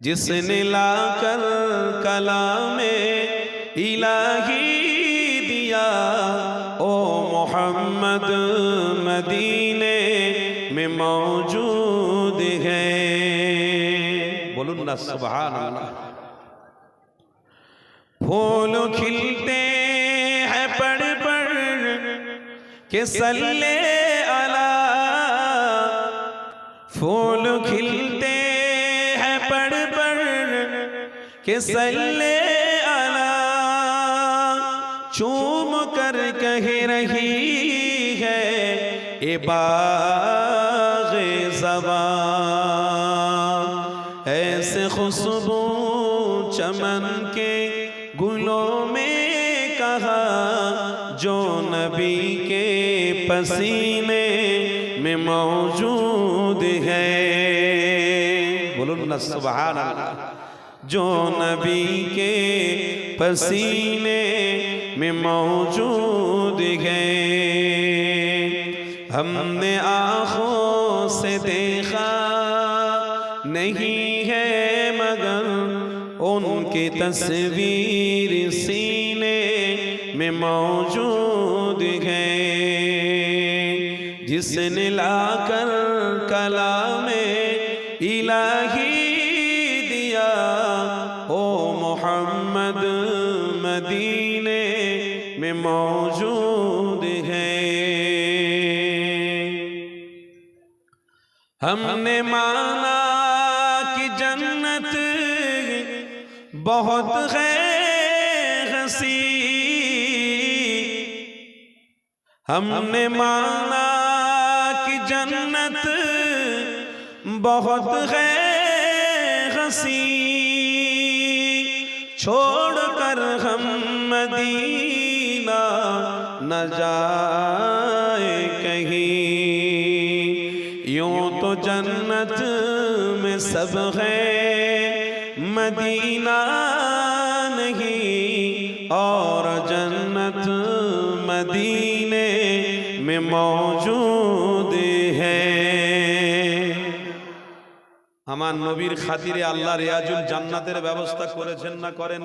جس نے لا کر کلام الہی دیا۔ او محمد مدینے میں موجود ہے۔ بولن نا سبحان اللہ۔ پھول کھلتے ہیں پڑ پڑ کہ صلی اللہ۔ پھول کھلتے کہ صلی اللہ چوم کر کہہ رہی ہے، اے باغ زبان، ایسے خوشبو چمن کے گلوں میں کہا، جو نبی کے پسینے میں موجود ہے۔ بولو نا، سبحان اللہ۔ جو نبی کے پسینے میں موجود ہے۔ ہم نے آنکھوں سے دیکھا نہیں ہے، مگر ان کی تصویر سینے میں موجود ہے۔ جس نے لا کر کلام الہی مدینے میں موجود ہے ہم نے مانا کہ جنت بہت ہے ہنسی ہم نے مانا کہ جنت بہت ہے ہنسی چھوڑ کر ہم مدینہ نہ جائے کہیں۔ یوں تو جنت میں سب ہے مدینہ نہیں اور جنت مدینے میں موجود আমার নবীর খাতিরে আল্লাহ রেয়াজুল জান্নাতের ব্যবস্থা করেছেন না করেন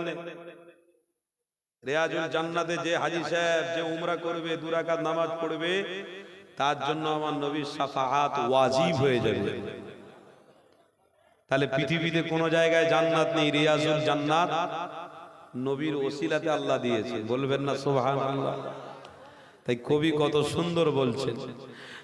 রেয়াজুল জান্নাতে যে হাজি সাহেব যে উমরা করবে দুরাকাত নামাজ পড়বে, তার জন্য আমার নবীর সাফাহাত ওয়াজিব হয়ে যাবে। তাহলে পৃথিবীতে কোনো জায়গায় জান্নাত নেই, রিয়াজুল জান্নাত নবীর ওসিলাতে আল্লাহ দিয়েছে বলবেন না সোহান আল্লাহ তাই কবি কত সুন্দর বলছেন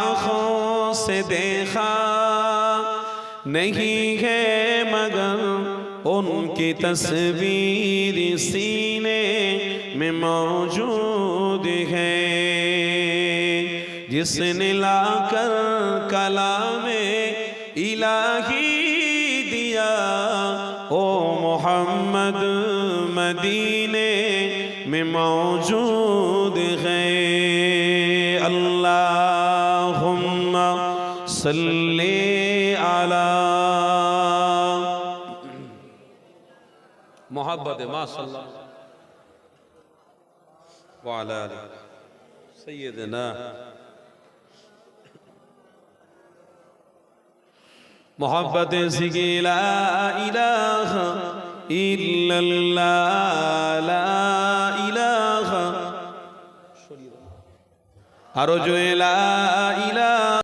আখো সে দেখা نہیں ہے مگر ان کی تصویر سینے میں موجود ہے۔ جس نے لا کر کلا میں الہی دیا، او محمد مدینے میں موجود ہے۔ صل على محبت ما صلى الله وعلى آله سيدنا محبت سکی لا الہ الا اللہ لا الہ আরো জোয়েলা ইলা